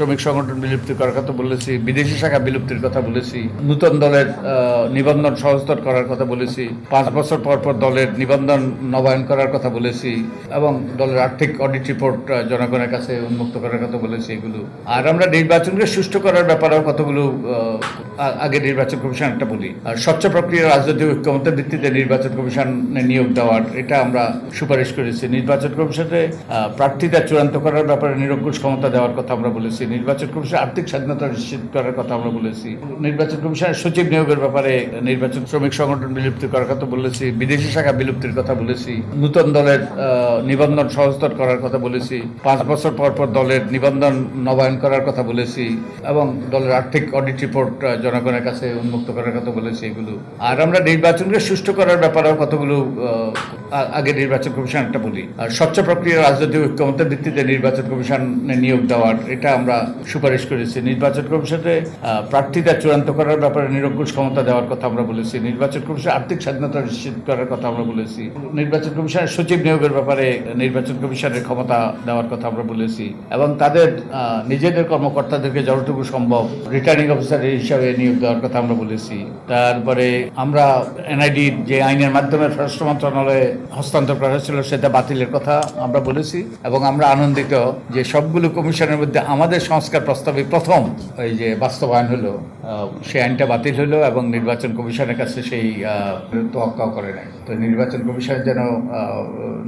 শ্রমিক সংগঠন বিলুপ্তি করার কথা বলেছি, বিদেশি শাখা বিলুপ্তির কথা বলেছি, নূতন দলের নিবন্ধন সহজতর করার কথা বলেছি, পাঁচ বছর পর পর দলের নিবন্ধন নবায়ন করার কথা বলেছি এবং দলের আর্থিক অডিট রিপোর্ট জনগণের কাছে উন্মুক্ত করার কথা বলেছি এগুলো। আর আমরা নির্বাচনকে সুষ্ঠু করার ব্যাপারেও কতগুলো আগে নির্বাচন কমিশন একটা বলি। আর স্বচ্ছ প্রক্রিয়া রাজনৈতিক ঐক্যমতের ভিত্তিতে নির্বাচন কমিশনে নিয়োগ দেওয়ার, এটা আমরা সুপারিশ করেছি। নির্বাচন কমিশনে প্রার্থীতা চূড়ান্ত করার ব্যাপারে নিরঙ্কুশ ক্ষমতা দেওয়ার কথা আমরা বলেছি। নির্বাচন কমিশন আর্থিক স্বাধীনতা নিশ্চিত করার কথা আমরা বলেছি। নির্বাচন কমিশনের সচিব নিয়োগের ব্যাপারে নির্বাচন শ্রমিক সংগঠন বিলুপ্তি করার কথা বলেছি, বিদেশি শাখা বিলুপ্তির কথা বলেছি, নূতন দলের নিবন্ধন সহজতর করার কথা বলেছি, পাঁচ বছর পর পর দলের নিবন্ধন নবায়ন করার কথা বলেছি এবং দলের আর্থিক অডিট রিপোর্ট জনগণের কাছে উন্মুক্ত করার কথা বলেছি এগুলো। আর আমরা নির্বাচনকে সুষ্ঠু করার ব্যাপারেও কতগুলো আগে নির্বাচন কমিশন একটা বলি। আর স্বচ্ছ প্রক্রিয়া রাজনৈতিক ঐক্যমতের ভিত্তিতে নির্বাচন কমিশনে নিয়োগ দেওয়ার, এটা আমরা সুপারিশ করেছি। নির্বাচন কমিশনে প্রার্থীতা চূড়ান্ত করার ব্যাপারে নিরঙ্কুশ ক্ষমতা দেওয়ার কথা আমরা বলেছি। নির্বাচন কমিশন আর্থিক স্বাধীনতা নিশ্চিত করার কথা আমরা বলেছি। নির্বাচন কমিশনের সচিব নিয়োগের ব্যাপারে নির্বাচন কমিশনের ক্ষমতা দেওয়ার কথা আমরা বলেছি এবং তাদের নিজেদের কর্মকর্তাদেরকে যতটুকু সম্ভব রিটার্নিং অফিসার হিসাবে নিয়োগ দেওয়ার কথা আমরা বলেছি। তারপরে আমরা এনআইডি যে আইনের মাধ্যমে স্বরাষ্ট্র মন্ত্রণালয়ে হস্তান্তর করা হয়েছিল, সেটা বাতিলের কথা আমরা বলেছি এবং আমরা আনন্দিত যে সবগুলো কমিশনের মধ্যে আমাদের সংস্কার প্রস্তাবে প্রথম ওই যে বাস্তবায়ন হলো সেই আইনটা বাতিল হলো এবং নির্বাচন কমিশনের কাছে সেই তোয়াক্কাও করে নাই। তো নির্বাচন কমিশন যেন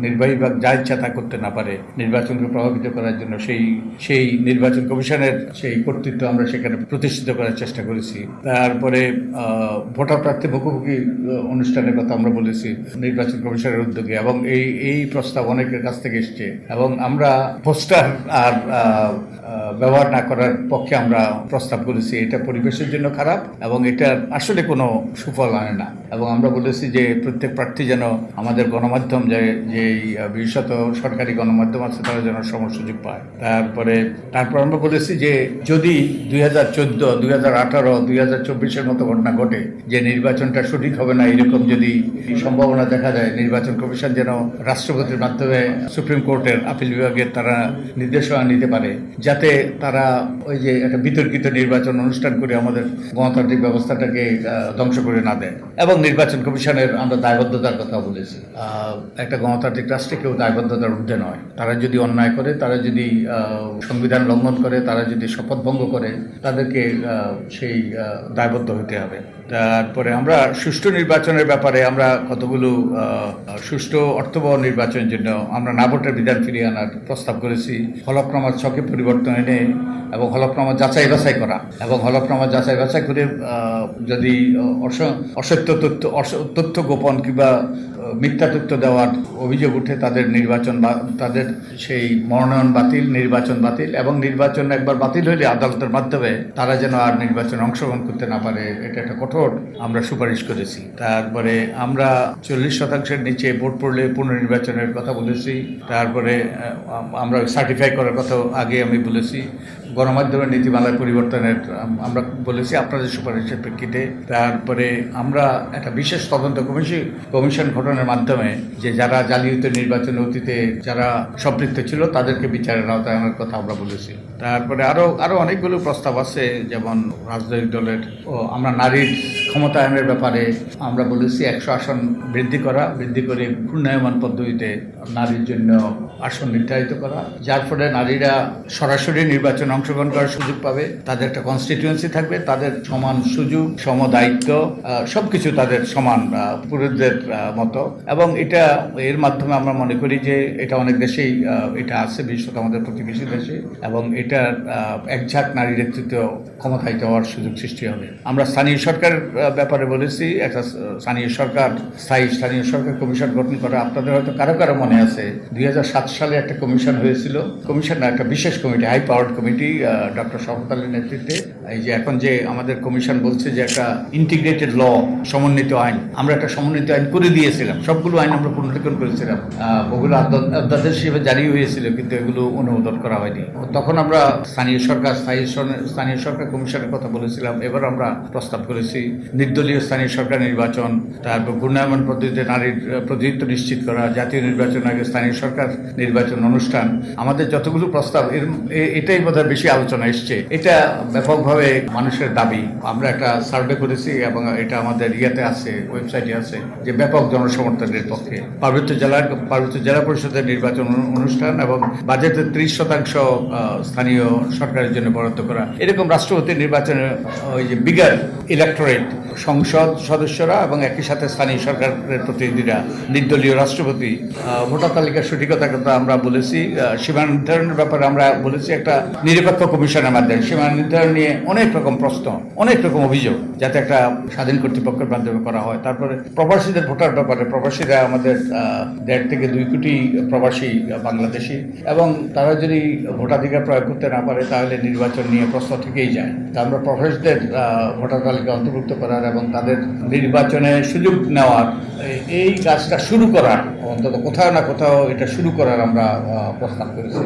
নির্বাহী বিভাগ যা ইচ্ছা তা করতে না পারে, নির্বাচনকে প্রভাবিত করার জন্য সেই সেই নির্বাচন কমিশনের সেই কর্তৃত্ব আমরা সেখানে প্রতিষ্ঠিত করার চেষ্টা করেছি। তারপরে ভোটার প্রার্থী মুখোমুখি অনুষ্ঠানের কথা আমরা বলেছি নির্বাচন কমিশনের উদ্যোগে এবং এই এই প্রস্তাব অনেকের কাছ থেকে এসছে এবং আমরা পোস্টার আর ব্যবহার না করার পক্ষে আমরা প্রস্তাব করেছি। এটা পরিবেশের জন্য খারাপ এবং এটা আসলে কোনো সুফল আনে না। এবং আমরা বলেছি যে প্রত্যেক প্রার্থী যেন আমাদের গণমাধ্যম যে আহ, বিশেষত সরকারি গণমাধ্যম আছে তারা যেন সম সুযোগ পায়। তারপরে তারপর আমরা বলেছি যে যদি দুই হাজার চোদ্দ দুই হাজার আঠারো দুই হাজার চব্বিশের মতো ঘটনা ঘটে যে নির্বাচনটা সঠিক হবে না এরকম যদি সম্ভাবনা দেখা যায় নির্বাচন কমিশন যেন রাষ্ট্রপতির মাধ্যমে সুপ্রিম কোর্টের আপিল বিভাগের তারা নির্দেশনা নিতে পারে যাতে তারা ওই যে একটা বিতর্কিত নির্বাচন অনুষ্ঠান করে আমাদের গণতান্ত্রিক ব্যবস্থাটাকে ধ্বংস করে না দেন এবং নির্বাচন কমিশনের আমরা দায়বদ্ধতার কথা বলেছি। একটা গণতান্ত্রিক রাষ্ট্রে কেউ দায়বদ্ধতার ঊর্ধ্বে নয়। তারা যদি অন্যায় করে, তারা যদি সংবিধান লঙ্ঘন করে, তারা যদি শপথ ভঙ্গ করে, তাদেরকে সেই দায়বদ্ধ হতে হবে। তারপরে আমরা সুষ্ঠু নির্বাচনের ব্যাপারে আমরা কতগুলো সুষ্ঠু অর্থবহ নির্বাচনের জন্য আমরা নাভোটের বিধান ফিরিয়ে আনার প্রস্তাব করেছি। হলফনামার ছকে পরিবর্তন এনে এবং হলফনামা যাচাই বাছাই করা এবং হলফনামা যাচাই বাছাই করে যদি অস- অসত্য তথ্য তথ্য গোপন কিংবা মিথ্যা তথ্য দেওয়ার অভিযোগ উঠে তাদের নির্বাচন তাদের সেই মনোনয়ন বাতিল, নির্বাচন বাতিল এবং নির্বাচন একবার বাতিল হলে আদালতের মাধ্যমে তারা যেন আর নির্বাচনে অংশগ্রহণ করতে না পারে, এটা একটা কঠোর আমরা সুপারিশ করেছি। তারপরে আমরা চল্লিশ শতাংশের নিচে ভোট পড়লে পুনর্নির্বাচনের কথা বলেছি। তারপরে আমরা সার্টিফাই করার কথা আগে আমি বলেছি। গণমাধ্যমের নীতিমালার পরিবর্তনের আমরা বলেছি আপনাদের সুপারিশের প্রেক্ষিতে। তারপরে আমরা একটা বিশেষ তদন্ত কমিশন কমিশন গঠনের মাধ্যমে যে যারা জালিয়াতি নির্বাচন অতীতে যারা সম্পৃক্ত ছিল তাদেরকে বিচারের আওতায় আনার কথা আমরা বলেছি। তারপরে আরও আরও অনেকগুলো প্রস্তাব আছে যেমন রাজনৈতিক দলের ও আমরা নারীর ক্ষমতায়নের ব্যাপারে আমরা বলেছি একশো আসন বৃদ্ধি করা বৃদ্ধি করে ঘূর্ণায়মান পদ্ধতিতে নারীর জন্য আসন নির্ধারিত করা। যার ফলে নারীরা সরাসরি নির্বাচনে অংশগ্রহণ করার সুযোগ পাবে তাদের একটা কনস্টিটিউয়েন্সি থাকবে তাদের সমান সুযোগ সম দায়িত্ব আহ, সবকিছু তাদের সমান পুরুষদের মতো। এবং এটা এর মাধ্যমে আমরা মনে করি যে এটা অনেক দেশেই এটা আছে বিশেষত আমাদের প্রতিবেশী দেশে এবং আহ, একঝাঁক নারী নেতৃত্ব ক্ষমতায়িত হওয়ার সুযোগ সৃষ্টি হবে। আমরা স্থানীয় সরকার আহ, ব্যাপারে বলেছি একটা স্থানীয় সরকার স্থায়ী স্থানীয় সরকার কমিশন গঠন করা আপনাদের হয়তো কারও কারও মনে আছে। দুই হাজার সাত সালে একটা কমিশন হয়েছিল। কমিশন না একটা বিশেষ committee high power committee doctor Shawkat আলীর নেতৃত্বে। এই যে এখন যে আমাদের কমিশন বলছে যে একটা ইন্টিগ্রেটেড ল সমন্বিত আইন আমরা একটা সমন্বিত আইন করে দিয়েছিলাম। সবগুলো আইন আমরা পুনরীক্ষণ করেছিলাম। ওগুলো অধ্যাদেশ হিসেবে জারি হয়েছিল, কিন্তু এগুলো অনুমোদন করা হয়নি। তখন আমরা স্থানীয় সরকার, স্থায়ী স্থানীয় সরকার কমিশনের কথা বলেছিলাম। এবার আমরা প্রস্তাব করেছি, নির্দলীয় স্থানীয় সরকার নির্বাচন, তারপর ঘূর্ণায়মান পদ্ধতিতে নারীর প্রতিনিধিত্ব নিশ্চিত করা, জাতীয় নির্বাচন আগে স্থানীয় সরকার নির্বাচন অনুষ্ঠান। আমাদের যতগুলো প্রস্তাব, এর এটাই বোধহয় বেশি আলোচনা এসছে। এটা ব্যাপকভাবে মানুষের দাবি। আমরা একটা সার্ভে করেছি এবং এটা আমাদের ইয়েতে আছে, ওয়েবসাইটে আছে, যে ব্যাপক জনসমর্থনের পক্ষে। পার্বত্য জেলার পার্বত্য জেলা পরিষদের নির্বাচন অনুষ্ঠান এবং বাজেটের ত্রিশ শতাংশ স্থানীয় সরকারের জন্য বরাদ্দ করা। এরকম রাষ্ট্রপতি নির্বাচনে ওই যে বিগার ইলেকটোরেট সংসদ সদস্যরা এবং একই সাথে স্থানীয় সরকারের প্রতিনিধিরা নির্দলীয় রাষ্ট্রপতি। ভোটার তালিকার সঠিকতার কথা আমরা বলেছি। সীমা নির্ধারণের ব্যাপারে আমরা বলেছি একটা নিরপেক্ষ কমিশনের মাধ্যমে। সীমা নির্ধারণ নিয়ে অনেক রকম প্রশ্ন, অনেক রকম অভিযোগ, যাতে একটা স্বাধীন কর্তৃপক্ষের মাধ্যমে করা হয়। তারপরে প্রবাসীদের ভোটার ব্যাপারে প্রবাসীরা আমাদের দেড় থেকে দুই কোটি প্রবাসী বাংলাদেশি এবং তারা যদি ভোটাধিকার প্রয়োগ করতে না পারে তাহলে নির্বাচন নিয়ে প্রশ্ন থেকেই যায়। তা আমরা প্রবাসীদের ভোটার তালিকা অন্তর্ভুক্ত করার এবং তাদের নির্বাচনে সুযোগ নেওয়ার, এই কাজটা শুরু করার, অন্তত কোথাও না কোথাও এটা শুরু করার আমরা প্রস্তাব করেছি।